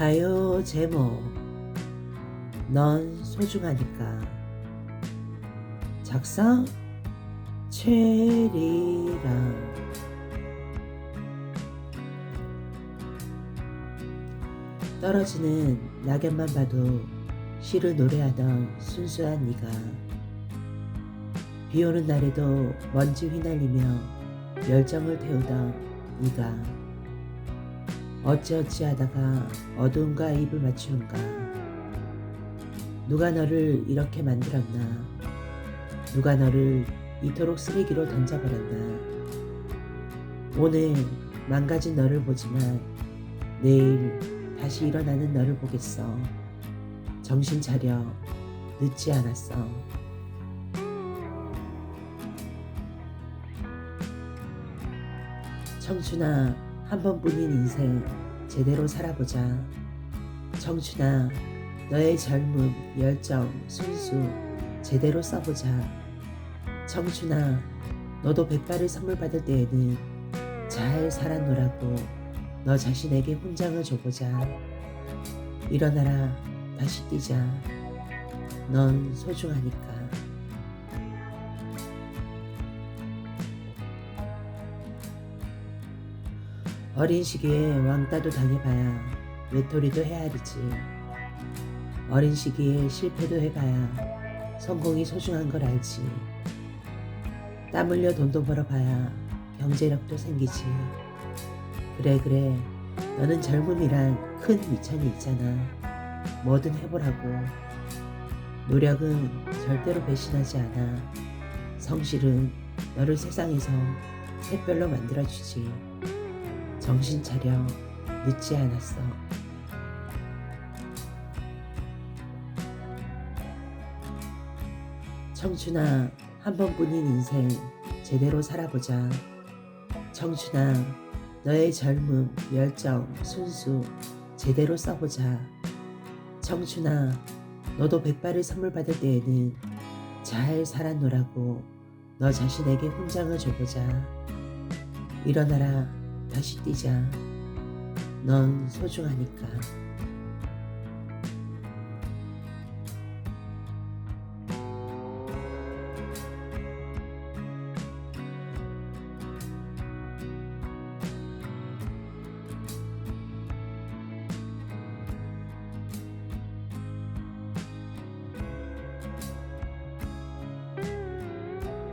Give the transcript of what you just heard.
가요 제목. 넌 소중하니까. 작성 최리랑. 떨어지는 낙엽만 봐도 시를 노래하던 순수한 네가. 비 오는 날에도 먼지 휘날리며 열정을 태우던 네가 어찌어찌 하다가 어두움과 입을 맞추는가? 누가 너를 이렇게 만들었나? 누가 너를 이토록 쓰레기로 던져버렸나? 오늘 망가진 너를 보지만 내일 다시 일어나는 너를 보겠어. 정신 차려. 늦지 않았어. 청춘아 한 번뿐인 인생 제대로 살아보자. 청춘아 너의 젊음 열정 순수 제대로 써보자. 청춘아 너도 백발을 선물 받을 때에는 잘 살았노라고 너 자신에게 훈장을 줘보자. 일어나라 다시 뛰자. 넌 소중하니까 어린 시기에 왕따도 당해봐야 외톨이도 헤아리지. 어린 시기에 실패도 해봐야 성공이 소중한 걸 알지. 땀 흘려 돈도 벌어봐야 경제력도 생기지. 그래 그래. 너는 젊음이란 큰 미천이 있잖아. 뭐든 해보라고. 노력은 절대로 배신하지 않아. 성실은 너를 세상에서 샛별로 만들어주지 정신 차려. 늦지 않았어. 청춘아 한 번뿐인 인생 제대로 살아보자. 청춘아 너의 젊음 열정 순수 제대로 써보자. 청춘아 너도 백발을 선물 받을 때에는 잘 살았노라고 너 자신에게 훈장을 줘보자. 일어나라 다시 뛰자. 넌 소중하니까